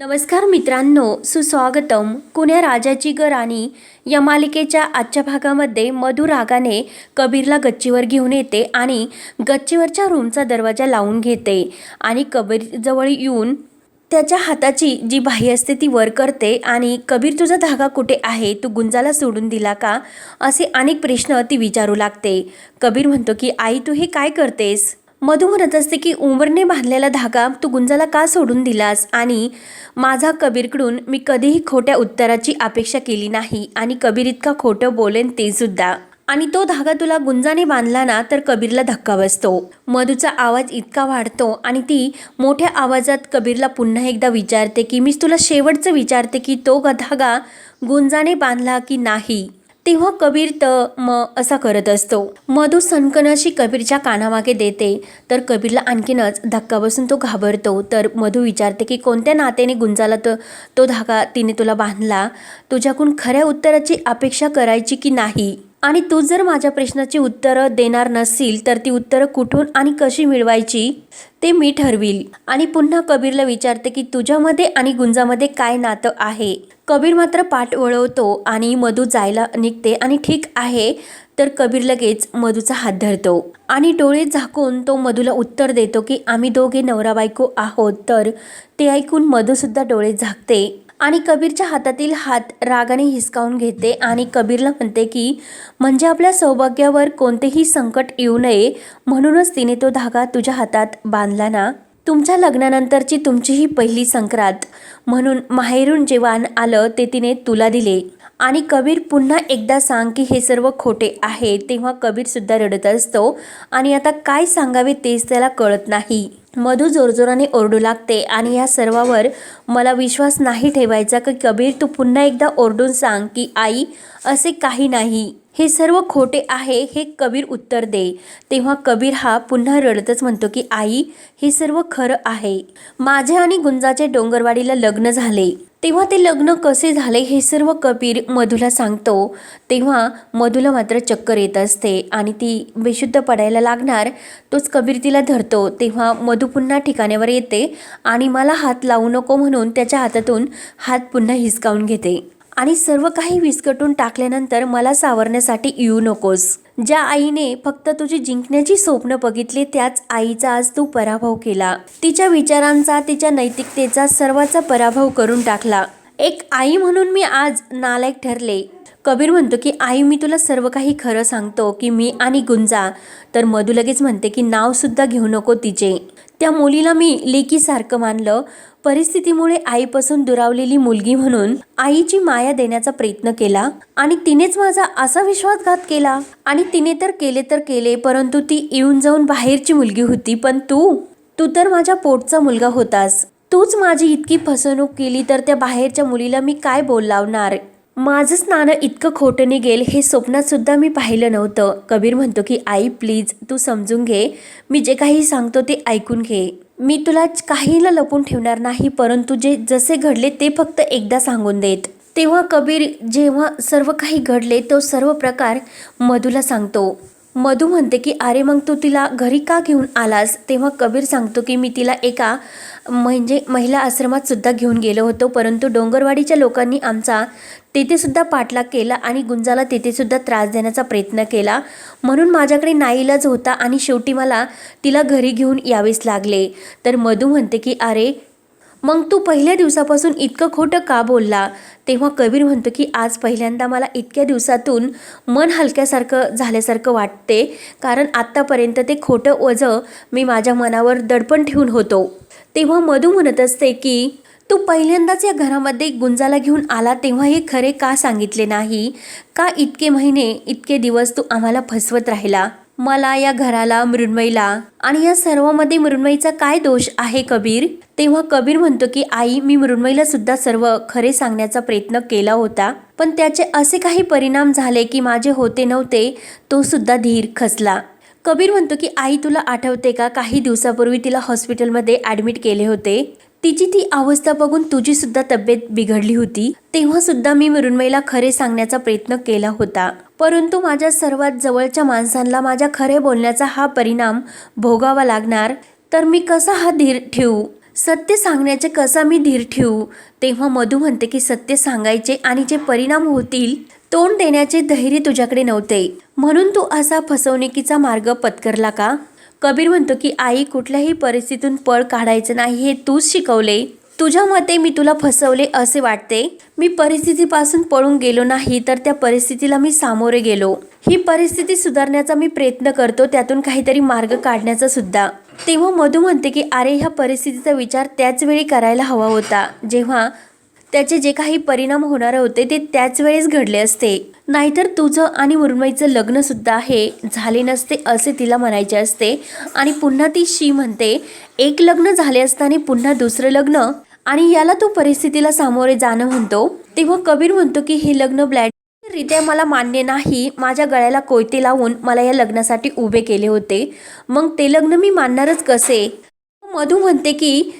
नमस्कार मित्रांनो सुस्वागतम. कुण्या राजाची ग राणी? या मालिकेच्या आजच्या भागामध्ये मधु रागाने कबीरला गच्चीवर घेऊन येते आणि गच्चीवरच्या रूमचा दरवाजा लावून घेते आणि कबीरजवळ येऊन त्याच्या हाताची जी बाही असते ती वर करते आणि कबीर तुझा धागा कुठे आहे? तू गुंजाला सोडून दिला का? असे अनेक प्रश्न ती विचारू लागते. कबीर म्हणतो की आई तू हे काय करतेस? मधू म्हणत असते की उमरने बांधलेला धागा तू गुंजाला का सोडून दिलास? आणि माझा कबीरकडून मी कधीही खोट्या उत्तराची अपेक्षा केली नाही आणि कबीर इतका खोटं बोलेन ते सुद्धा. आणि तो धागा तुला गुंजाने बांधला ना तर कबीरला धक्का बसतो. मधूचा आवाज इतका वाढतो आणि ती मोठ्या आवाजात कबीरला पुन्हा एकदा विचारते की मीच तुला शेवटचं विचारते की तो धागा गुंजाने बांधला की नाही? तेव्हा कबीर त म असा करत असतो. मधू सनकनाशी कबीरच्या कानामागे देते. तर कबीरला आणखीनच धक्का बसून तो घाबरतो. तर मधू विचारते की कोणत्या नात्याने गुंजाला तो तो धागा तिने तुला बांधला? तुझ्याकडून खऱ्या उत्तराची अपेक्षा करायची की नाही? आणि तू जर माझ्या प्रश्नाची उत्तरं देणार नसील तर ती उत्तरं कुठून आणि कशी मिळवायची? ते मी ठरविल. आणि पुन्हा कबीरला विचारते की तुझ्यामध्ये आणि गुंजामध्ये काय नातं आहे? कबीर मात्र पाठ वळवतो आणि मधू जायला निघते आणि ठीक आहे तर कबीर लगेच मधूचा हात धरतो. आणि डोळे झाकून तो मधूला उत्तर देतो की आम्ही दोघे नवरा बायको आहोत तर ते ऐकून मधूसुद्धा डोळे झाकते आणि कबीरच्या हातातील हात रागाने हिसकावून घेते आणि कबीरला म्हणते की म्हणजे आपल्या सौभाग्यावर कोणतेही संकट येऊ नये म्हणूनच तिने तो धागा तुझ्या हातात बांधला ना? तुमच्या लग्नानंतरची तुमची ही पहिली संक्रांत. म्हणून माहेरून जेवण आलं ते तिने तुला दिले. आणि कबीर पुन्हा एकदा सांग की हे सर्व खोटे आहे तेव्हा कबीरसुद्धा रडत असतो. आणि आता काय सांगावे तेच त्याला कळत नाही. मधू जोरजोराने ओरडू लागते आणि या सर्वावर मला विश्वास नाही ठेवायचा की कबीर तू पुन्हा एकदा ओरडून सांग की आई असे काही नाही. हे सर्व खोटे आहे हे कबीर उत्तर दे. तेव्हा कबीर हा पुन्हा रडतच म्हणतो की आई हे सर्व खरं आहे. माझे आणि गुंजाचे डोंगरवाडीला लग्न झाले. तेव्हा ते लग्न कसे झाले हे सर्व कबीर मधूला सांगतो. तेव्हा मधूला मात्र चक्कर येत असते आणि ती बेशुद्ध पडायला लागणार. तोच कबीर तिला धरतो. तेव्हा मधू पुन्हा ठिकाण्यावर येते आणि मला हात लावू नको म्हणून त्याच्या हातातून हात पुन्हा हिसकावून घेते. आणि सर्व काही विस्कटून टाकल्यानंतर मला सावरण्यासाठी येऊ नकोस. ज्या आईने फक्त तुझी जिंकण्याची स्वप्न बघितली त्याच आईचा आज तू पराभव केला. तिच्या विचारांचा तिच्या नैतिकतेचा सर्वाचा पराभव करून टाकला. एक आई म्हणून मी आज नालायक ठरले. कबीर म्हणतो की आई मी तुला सर्व काही खरं सांगतो की मी आणि गुंजा. तर मधू लगेच म्हणते की नावसुद्धा घेऊ नको तिचे. त्या मुलीला मी लेकीसारखं मानलं. परिस्थितीमुळे आईपासून दुरावलेली मुलगी म्हणून आईची माया देण्याचा प्रयत्न केला आणि तिनेच माझा असा विश्वासघात केला. आणि तिने तर केले तर केले परंतु ती येऊन जाऊन बाहेरची मुलगी होती. पण तू तू तर माझ्या पोटचा मुलगा होतास. तूच माझी इतकी फसवणूक केली तर त्या बाहेरच्या मुलीला मी काय बोल लावणार? माझं स्नानं इतकं खोटं निघेल हे स्वप्नातसुद्धा मी पाहिलं नव्हतं. कबीर म्हणतो की आई प्लीज तू समजून घे. मी जे काही सांगतो ते ऐकून घे. मी तुला काहीला लपून ठेवणार नाही परंतु जे जसे घडले ते फक्त एकदा सांगून देत. तेव्हा कबीर जेव्हा सर्व काही घडले तो सर्व प्रकार मधूला सांगतो. मधू म्हणते की अरे मग तू तिला घरी का घेऊन आलास? तेव्हा कबीर सांगतो की मी तिला एका म्हणजे महिला आश्रमात सुद्धा घेऊन गेलो होतो परंतु डोंगरवाडीच्या लोकांनी आमचा तेथे सुद्धा पाठलाग केला आणि गुंजाला तेथे सुद्धा त्रास देण्याचा प्रयत्न केला. म्हणून माझ्याकडे नाईलाज होता आणि शेवटी मला तिला घरी घेऊन यावेच लागले. तर मधू म्हणते की अरे मग तू पहिल्या दिवसापासून इतकं खोटं का बोलला? तेव्हा कबीर म्हणतो की आज पहिल्यांदा मला इतक्या दिवसातून मन हलक्यासारखं झाल्यासारखं वाटते. कारण आत्तापर्यंत ते खोटं ओझं मी माझ्या मनावर दडपण ठेवून होतो. तेव्हा मधू म्हणत असते की तू पहिल्यांदाच या घरामध्ये गुंजाला घेऊन आला तेव्हा हे खरे का सांगितले नाही? का इतके महिने इतके दिवस तू आम्हाला फसवत राहिला? मला या घराला मृण्मयीला आणि या सर्वामध्ये मृण्मयीचा काय दोष आहे कबीर? तेव्हा कबीर म्हणतो की आई मी मृण्मयीला सुद्धा सर्व खरे सांगण्याचा प्रयत्न केला होता. पण त्याचे असे काही परिणाम झाले की माझे होते नव्हते तो सुद्धा धीर खचला कबीर म्हणतो की आई तुला आठवते का? काही दिवसापूर्वी तिला हॉस्पिटलमध्ये ॲडमिट केले होते. तिची ती अवस्था बघून तुझी सुद्धा तब्येत बिघडली होती तेव्हा सुद्धा मी मृण्मयीला खरे सांगण्याचा प्रयत्न केला होता. परंतु माझ्या सर्वात जवळच्या माणसांना माझ्या खरे बोलण्याचा हा परिणाम भोगावा लागणार तर मी कसा हा धीर ठेवू? सत्य सांगण्याचे कसा मी धीर ठेवू? तेव्हा मधू म्हणते की सत्य सांगायचे आणि जे परिणाम होतील तोंड देण्याचे धैर्य तुझ्याकडे नव्हते. म्हणून तू असा फसवणुकीचा मार्ग पत्करला का? कबीर म्हणतो की आई कुठल्याही परिस्थितीतून पळ काढायचं नाही हे तूच शिकवले. तुझ्या मते मी तुला फसवले असे वाटते. मी परिस्थितीपासून पळून गेलो नाही तर त्या परिस्थितीला मी सामोरे गेलो. ही परिस्थिती सुधारण्याचा मी प्रयत्न करतो त्यातून काहीतरी मार्ग काढण्याचा सुद्धा. तेव्हा मधू म्हणते की अरे ह्या परिस्थितीचा विचार त्याच वेळी करायला हवा होता. जेव्हा त्याचे जे काही परिणाम होणार होते ते त्याच वेळेस घडले असते. नाहीतर तुझं आणि मुरमईचं लग्नसुद्धा हे झाले नसते असे तिला म्हणायचे असते. आणि पुन्हा ती शी म्हणते एक लग्न झाले असताना पुन्हा दुसरं लग्न? आणि याला तू परिस्थितीला सामोरे जाणं म्हणतो. तेव्हा कबीर म्हणतो की हे लग्न ब्लॅड रित्या मला मान्य नाही. माझ्या गळ्याला कोयते लावून मला या लग्नासाठी उभे केले होते. मग ते लग्न मी मानणारच कसे? मधू म्हणते की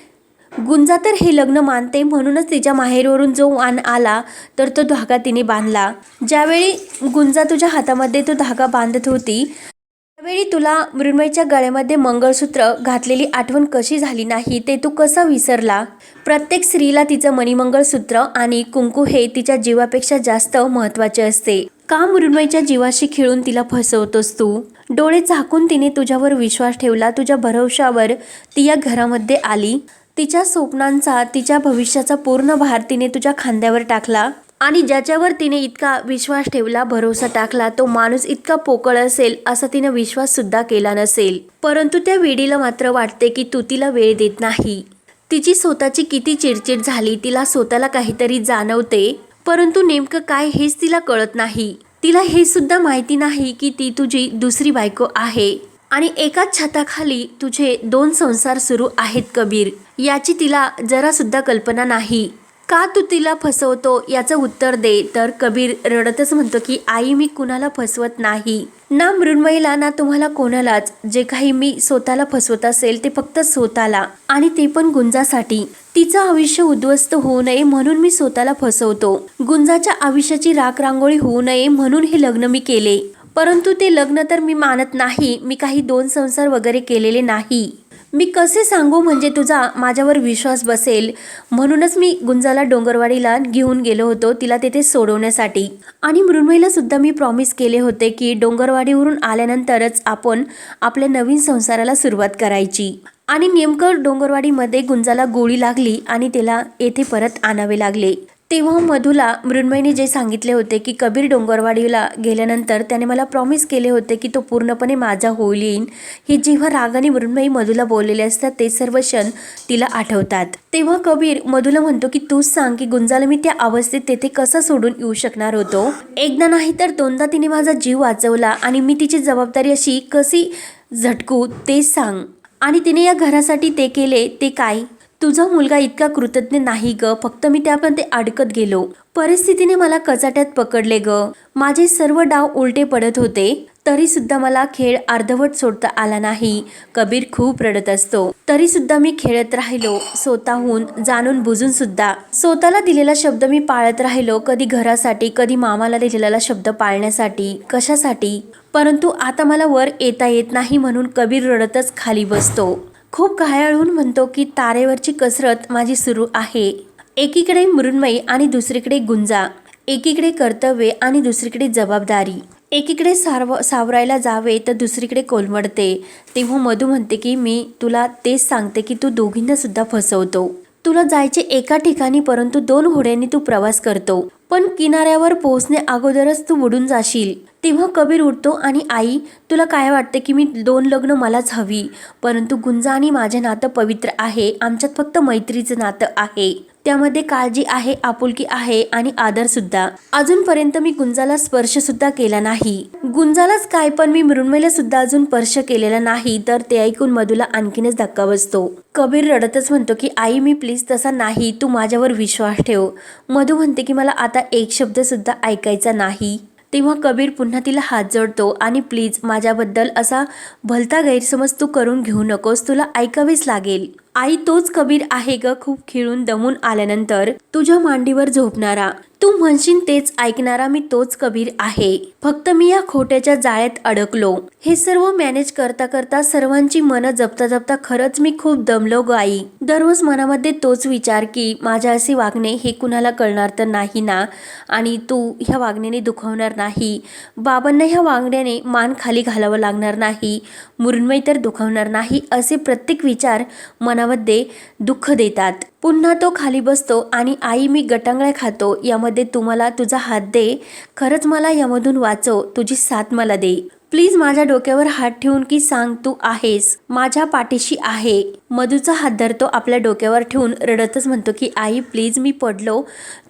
गुंजा तर हे लग्न मानते म्हणूनच तिच्या माहेरवरून जो वाण आला तर तो धागा तिने बांधला. ज्यावेळी गुंजा तुझ्या हातामध्ये तो धागा बांधत होती त्यावेळी तुला मृण्मयच्या गळ्यामध्ये मंगळसूत्र घातलेली आठवण कशी झाली नाही ते तू कसा विसरला? प्रत्येक स्त्रीला तिचं मणिमंगळसूत्र आणि कुंकू हे तिच्या जीवापेक्षा जास्त महत्त्वाचे असते. का मृण्मयच्या जीवाशी खेळून तिला फसवतोस तू? डोळे झाकून तिने तुझ्यावर विश्वास ठेवला तुझ्या भरवशावर ती या घरामध्ये आली. तिच्या स्वप्नांचा तिच्या भविष्याचा पूर्ण भार तिने तुझ्या खांद्यावर टाकला आणि ज्याच्यावर तिने इतका विश्वास ठेवला भरोसा टाकला तो माणूस इतका पोकळ असेल असा तिने विश्वास सुद्धा केला नसेल. परंतु त्या वेडीला मात्र वाटते की तू तिला वेळ देत नाही. तिची स्वतःची किती चिडचिड झाली तिला स्वतःला काहीतरी जाणवते. परंतु नेमकं काय हेच तिला कळत नाही. तिला हे सुद्धा माहिती नाही की ती तुझी दुसरी बायको आहे. आणि एकाच छताखाली तुझे दोन संसार सुरू आहेत कबीर. याची तिला जरासुद्धा कल्पना नाही. का तू तिला फसवतो याचं उत्तर दे तर कबीर रडतच म्हणतो की आई मी कुणाला फसवत नाही? ना मृण्मयीला ना तुम्हाला कोणालाच. जे काही मी स्वतःला फसवत असेल ते फक्त स्वतःला. आणि ते पण गुंजासाठी. तिचं आयुष्य उद्ध्वस्त होऊ नये म्हणून मी स्वतःला फसवतो. गुंजाच्या आयुष्याची राख रांगोळी होऊ नये म्हणून हे लग्न मी केले. परंतु ते लग्न तर मी मानत नाही. मी काही दोन संसार वगैरे केलेले नाही. मी कसे सांगू म्हणजे तुझा माझ्यावर विश्वास बसेल? म्हणूनच मी गुंजाला डोंगरवाडीला घेऊन गेलो होतो तिला तेथे सोडवण्यासाठी. आणि मृण्मयीला सुद्धा मी प्रॉमिस केले होते की डोंगरवाडीवरून आल्यानंतरच आपण आपल्या नवीन संसाराला सुरुवात करायची. आणि नेमकं डोंगरवाडीमध्ये गुंजाला गोळी लागली आणि तिला येथे परत आणावे लागले. तेव्हा मधूला मृण्मयीने जे सांगितले होते की कबीर डोंगरवाडीला गेल्यानंतर त्याने मला प्रॉमिस केले होते की तो पूर्णपणे माझा होईल. येईन हे जेव्हा रागाने मृण्मयी मधूला बोललेले असतात ते सर्व क्षण तिला आठवतात. तेव्हा कबीर मधूला म्हणतो की तूच सांग की गुंजाला मी त्या अवस्थेत तेथे कसा सोडून येऊ शकणार होतो? एकदा नाही तर दोनदा तिने माझा जीव वाचवला आणि मी तिची जबाबदारी अशी कशी झटकू ते सांग. आणि तिने या घरासाठी ते केले ते काय? तुझा मुलगा इतका कृतज्ञ नाही ग फक्त मी त्यामध्ये अडकत गेलो. परिस्थितीने मला कचाट्यात पकडले ग. माझे सर्व डाव उलटे पडत होते तरी सुद्धा मला खेळ अर्धवट सोडता आला नाही. कबीर खूप रडत असतो. तरी सुद्धा मी खेळत राहिलो स्वतःहून जाणून बुजून सुद्धा स्वतःला दिलेला शब्द मी पाळत राहिलो कधी घरासाठी कधी मामाला दिलेला शब्द पाळण्यासाठी कशासाठी. परंतु आता मला वर येता येत नाही म्हणून कबीर रडतच खाली बसतो. खूप घायाळून म्हणतो की तारेवरची कसरत माझी सुरू आहे. एकीकडे मृण्मयी आणि दुसरीकडे गुंजा. एकीकडे कर्तव्य आणि दुसरीकडे जबाबदारी. एकीकडे सारव सावरायला जावे तर दुसरीकडे कोलमडते. तेव्हा मधू म्हणते की मी तुला तेच सांगते की तू दोघींना सुद्धा फसवतो. तुला जायचे एका ठिकाणी परंतु दोन होड्यांनी तू प्रवास करतो. पण किनाऱ्यावर पोहोचणे अगोदरच तू बुडून जाशील. तेव्हा कबीर उठतो आणि आई तुला काय वाटते की मी दोन लग्न मलाच हवी? परंतु गुंजा आणि माझे नातं पवित्र आहे. आमच्यात फक्त मैत्रीचं नातं आहे. त्यामध्ये काळजी आहे आपुलकी आहे आणि आदर सुद्धा. अजूनपर्यंत मी गुंजाला स्पर्श सुद्धा केला नाही. गुंजालाच काय पण मी मृण्मयला सुद्धा अजून स्पर्श केलेला नाही तर ते ऐकून मधूला आणखीनच धक्का बसतो. कबीर रडतच म्हणतो की आई मी प्लीज तसा नाही. तू माझ्यावर विश्वास ठेव. मधू म्हणते की मला आता एक शब्द सुद्धा ऐकायचा नाही. तेव्हा कबीर पुन्हा तिला हात जोडतो आणि प्लीज माझ्याबद्दल असा भलता गैरसमज तू करून घेऊ नकोस. तुला ऐकावीच लागेल. आई तोच कबीर आहे ग खूप खिळून दमून आल्यानंतर. तुझ्या मांडीवर झोपणारा. तू म्हणशील तेच ऐकणारा मी तोच कबीर आहे. फक्त मी या खोट्याच्या जाळ्यात अडकलो. हे सर्व मॅनेज करता करता सर्वांची मनं जपता जपता खरंच मी खूप दमलो ग आई. दररोज मनामध्ये तोच विचार की माझ्या असे वागणे हे कुणाला कळणार तर नाही ना? आणि तू ह्या वागण्याने दुखवणार नाही. बाबांना ह्या वागण्याने मान खाली घालावं लागणार नाही. मुरुन्मय तर दुखवणार नाही असे प्रत्येक विचार मना मनामध्ये दुःख देतात. पुन्हा तो खाली बसतो आणि आई मी गटांगळ्या खातो. यामध्ये तुम्हाला तुझा हात दे. खरंच मला यामधून वाचव. तुझी साथ मला दे. प्लीज माझ्या डोक्यावर हात ठेवून की सांग तू आहेस. माझ्या पाठीशी आहे. मधूचा हात धरतो आपल्या डोक्यावर ठेवून रडतच म्हणतो की आई प्लीज मी पडलो.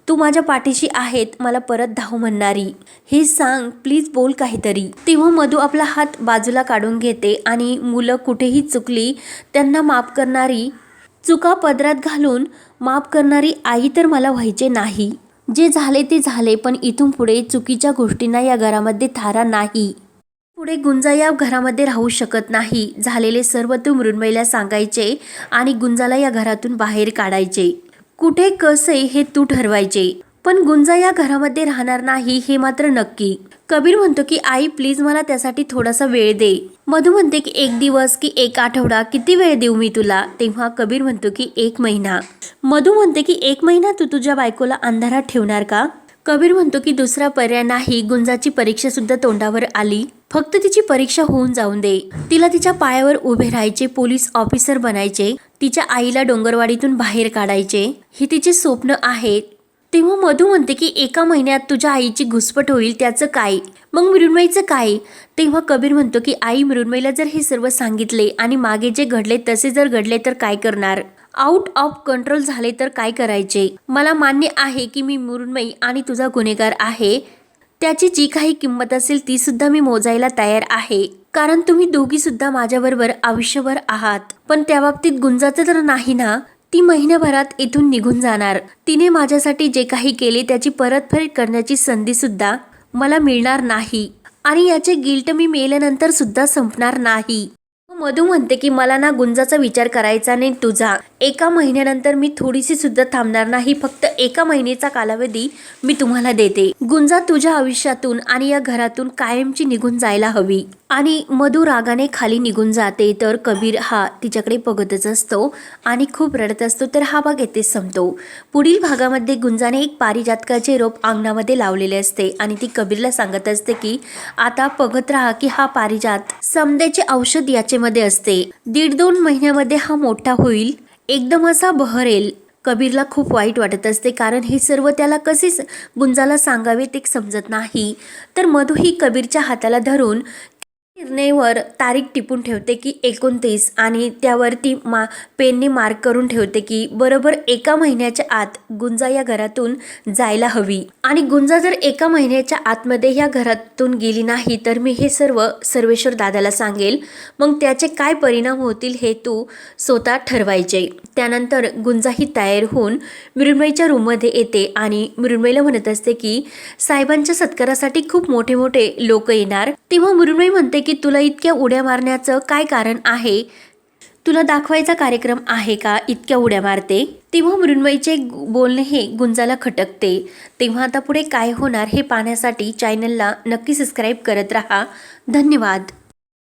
तू माझ्या पाठीशी आहेत मला परत धाव म्हणणारी. हे सांग प्लीज बोल काहीतरी. तेव्हा मधू आपला हात बाजूला काढून घेते आणि मुलं कुठेही चुकली त्यांना माफ करणारी चुका पदरात घालून माफ करणारी आई तर मला व्हायचे नाही. जे झाले ते झाले पण इथून पुढे चुकीच्या गोष्टींना या घरामध्ये थारा नाही. पुढे गुंजा या घरामध्ये राहू शकत नाही. झालेले सर्व तू मृण्मयला सांगायचे आणि गुंजाला या घरातून बाहेर काढायचे. कुठे कसे हे तू ठरवायचे. पण गुंजा या घरामध्ये राहणार नाही हे मात्र नक्की. कबीर म्हणतो की आई प्लीज मला त्यासाठी थोडासा वेळ दे. मधू म्हणते की एक दिवस की एक आठवडा किती वेळ देऊ मी तुला? तेव्हा कबीर म्हणतो की एक महिना. मधू म्हणते की एक महिना तू तुझ्या बायकोला अंधारात ठेवणार का? कबीर म्हणतो की दुसरा पर्याय नाही गुंजाची परीक्षा सुद्धा तोंडावर आली. फक्त तिची परीक्षा होऊन जाऊन दे. तिला तिच्या पायावर उभे राहायचे पोलीस ऑफिसर बनायचे. तिच्या आईला डोंगरवाडीतून बाहेर काढायचे. हे तिचे स्वप्न आहेत. तेव्हा मधू म्हणते की एका महिन्यात तुझ्या आईची घुसपट होईल त्याचं काय? मग मृण्मयीचं काय? तेव्हा कबीर म्हणतो की आई मृण्मयीला जर हे सर्व सांगितले आणि मागे जे घडले तसे जर घडले तर काय करणार? आउट ऑफ कंट्रोल झाले तर काय करायचे? मला मान्य आहे की मी मृण्मयी आणि तुझा गुन्हेगार आहे. त्याची जी काही किंमत असेल ती सुद्धा मी मोजायला तयार आहे. कारण तुम्ही दोघी सुद्धा माझ्याबरोबर आयुष्यभर आहात. पण त्या बाबतीत गुंजाचं तर नाही ना? ती महिन्याभरात इथून निघून जाणार. तिने माझ्यासाठी जे काही केले त्याची परतफेड करण्याची संधी सुद्धा मला मिळणार नाही. आणि याचे गिल्ट मी मेल्यानंतर सुद्धा संपणार नाही. मधू म्हणते की मला ना गुंजाचा विचार करायचा नाही तुझा. एका महिन्यानंतर मी थोडीशी सुद्धा थांबणार नाही. फक्त एका महिन्याचा कालावधी मी तुम्हाला देते. गुंजा तुझ्या आयुष्यातून आणि या घरातून कायमची निघून जायला हवी. आणि मधु रागाने खाली निघून जाते तर कबीर हा तिच्याकडे बघतच असतो आणि खूप रडत असतो तर हा भाग येथेच संपतो. पुढील भागामध्ये गुंजाने एक पारिजातकाचे रोप अंगणामध्ये लावलेले असते आणि ती कबीरला सांगत असते की आता बघत राहा की हा पारिजात समद्याचे औषध याचेमध्ये असते. दीड दोन महिन्यामध्ये हा मोठा होईल. एकदम असा बहरेल. कबीरला खूप वाईट वाटत असते कारण हे सर्व त्याला कसेच गुंजाला सांगावे ते समजत नाही. तर मधू ही कबीरच्या हाताला धरून निर्णयवर तारीख टिपून ठेवते की एकोणतीस आणि त्यावरती मा पेनने मार्क करून ठेवते की बरोबर एका महिन्याच्या आत गुंजा या घरातून जायला हवी. आणि गुंजा जर एका महिन्याच्या आतमध्ये या घरातून गेली नाही तर मी हे सर्व सर्वेश्वर दादाला सांगेल. मग त्याचे काय परिणाम होतील हे तू स्वतः ठरवायचे. त्यानंतर गुंजा ही तयार होऊन मृण्मयीच्या रूममध्ये येते आणि मृण्मयीला म्हणत असते की साहेबांच्या सत्कारासाठी खूप मोठे मोठे लोक येणार. तेव्हा मृण्मयी म्हणते की तुला इतक्या उड्या मारण्याचं काय कारण आहे? तुला दाखवायचा कार्यक्रम आहे का इतक्या उड्या मारते? तेव्हा मृण्मयीचे गु- बोलणे हे गुंजाला खटकते. तेव्हा आता पुढे काय होणार हे पाहण्यासाठी चॅनलला नक्की सबस्क्राईब करत राहा. धन्यवाद.